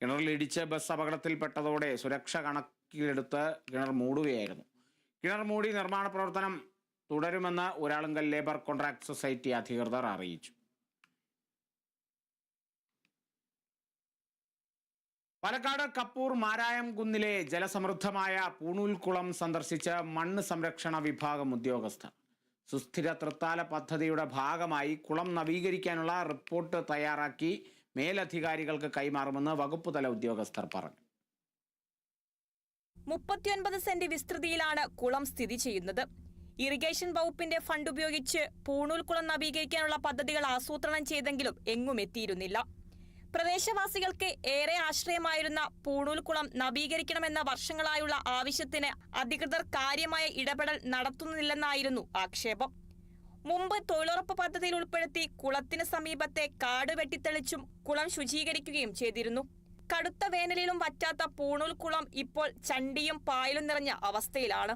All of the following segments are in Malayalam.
കിണറിൽ ഇടിച്ച് ബസ് അപകടത്തിൽപ്പെട്ടതോടെ സുരക്ഷ കണക്കിലെടുത്ത് കിണർ മൂടുകയായിരുന്നു. കിണർ മൂടി നിർമ്മാണ പ്രവർത്തനം തുടരുമെന്ന് ഒരാളുങ്കൽ ലേബർ കോൺട്രാക്ട് സൊസൈറ്റി അധികൃതർ അറിയിച്ചു. പാലക്കാട് കപ്പൂർ മാരായം കുന്നിലെ ജലസമൃദ്ധമായ പൂണൂൽക്കുളം സന്ദർശിച്ച് മണ്ണ് സംരക്ഷണ വിഭാഗം ഉദ്യോഗസ്ഥർ. സുസ്ഥിര തൃത്താല പദ്ധതിയുടെ ഭാഗമായി കുളം നവീകരിക്കാനുള്ള റിപ്പോർട്ട് തയ്യാറാക്കി മേലധികാരികൾക്ക് കൈമാറുമെന്ന് വകുപ്പ് തല ഉദ്യോഗസ്ഥർ പറഞ്ഞു. മുപ്പത്തിയൊൻപത് സെന്റ് വിസ്തൃതിയിലാണ് കുളം സ്ഥിതി ചെയ്യുന്നത്. ഇറിഗേഷൻ വകുപ്പിന്റെ ഫണ്ട് ഉപയോഗിച്ച് പൂണൂൽ കുളം നവീകരിക്കാനുള്ള പദ്ധതികൾ ആസൂത്രണം ചെയ്തെങ്കിലും എങ്ങും എത്തിയിരുന്നില്ല. പ്രദേശവാസികൾക്ക് ഏറെ ആശ്രയമായിരുന്ന പൂണൂൽ കുളം നവീകരിക്കണമെന്ന വർഷങ്ങളായുള്ള ആവശ്യത്തിന് അധികൃതർ കാര്യമായ ഇടപെടൽ നടത്തുന്നില്ലെന്നായിരുന്നു ആക്ഷേപം. മുമ്പ് തൊഴിലുറപ്പ് പദ്ധതിയിൽ ഉൾപ്പെടുത്തി കുളത്തിന് സമീപത്തെ കാട് വെട്ടിത്തെളിച്ചും കുളം ശുചീകരിക്കുകയും ചെയ്തിരുന്നു. കടുത്ത വേനലിലും വറ്റാത്ത പൂണൂൽ കുളം ഇപ്പോൾ ചണ്ടിയും പായലും നിറഞ്ഞ അവസ്ഥയിലാണ്.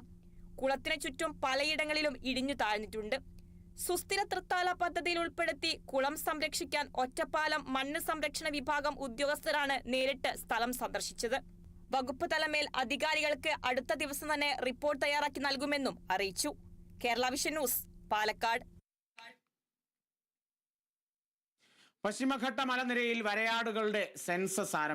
കുളത്തിന് ചുറ്റും പലയിടങ്ങളിലും ഇടിഞ്ഞു താഴ്ന്നിട്ടുണ്ട്. സുസ്ഥിര തൃത്താല പദ്ധതിയിൽ ഉൾപ്പെടുത്തി കുളം സംരക്ഷിക്കാൻ ഒറ്റപ്പാലം മണ്ണ് സംരക്ഷണ വിഭാഗം ഉദ്യോഗസ്ഥരാണ് നേരിട്ട് സ്ഥലം സന്ദർശിച്ചത്. വകുപ്പ് തലമേൽ അധികാരികൾക്ക് അടുത്ത ദിവസം തന്നെ റിപ്പോർട്ട് തയ്യാറാക്കി നൽകുമെന്നും അറിയിച്ചു. Kerala vision news Palakkad. പശ്ചിമഘട്ട മലനിരയിൽ വരയാടുകളുടെ സെൻസസ് ആരംഭിച്ചു.